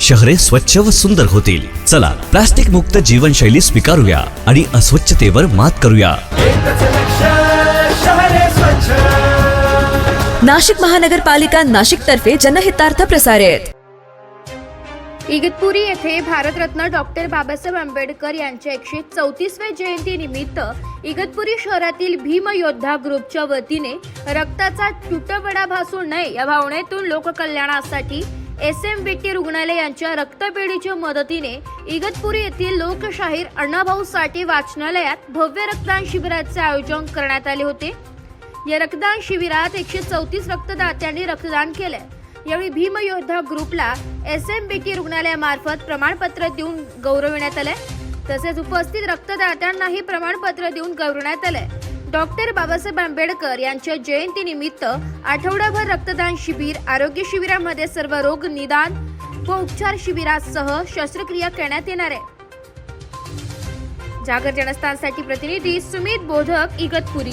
शहरे स्वच्छ व सुंदर होतील. चला प्लास्टिक मुक्त जीवनशैली स्वीकारूया आणि अस्वच्छतेवर मात करूया. नाशिक महानगरपालिका नाशिक तर्फे जनहितार्थ प्रसारित. इगतपुरी येथे भारतरत्न डॉक्टर बाबासाहेब आंबेडकर यांच्या एकशे चौतीसव्या जयंती निमित्त इगतपुरी शहरातील भीम योद्धा ग्रुपच्या वतीने रक्ताचा तुटवडा भासू नये या भावनेतून लोककल्याणासाठी एस एम टी रुग्णालय यांच्या रक्तपेढीच्या मदतीने इगतपुरी येथील लोकशाहीर अण्णाभाऊ साठे वाचनालयात भव्य रक्तदान शिबिराचे आयोजन करण्यात आले होते. या रक्तदान शिबिरात एकशे चौतीस रक्तदात्यांनी रक्तदान केले यावेळी भीमयोद्धा ग्रुपला एस एम बी टी रुग्णालयामार्फत प्रमाणपत्र देऊन गौरविण्यात आले तसेच उपस्थित रक्तदात्यांनाही प्रमाणपत्र देऊन गौरवण्यात आले डॉक्टर बाबासाहेब आंबेडकर यांच्या जयंतीनिमित्त आठवडाभर रक्तदान शिबिर आरोग्य शिबिरामध्ये सर्व रोग निदान व उपचार शिबिरासह शस्त्रक्रिया करण्यात येणार आहे. जागर जनस्थानसाठी प्रतिनिधी सुमित बोधक इगतपुरी.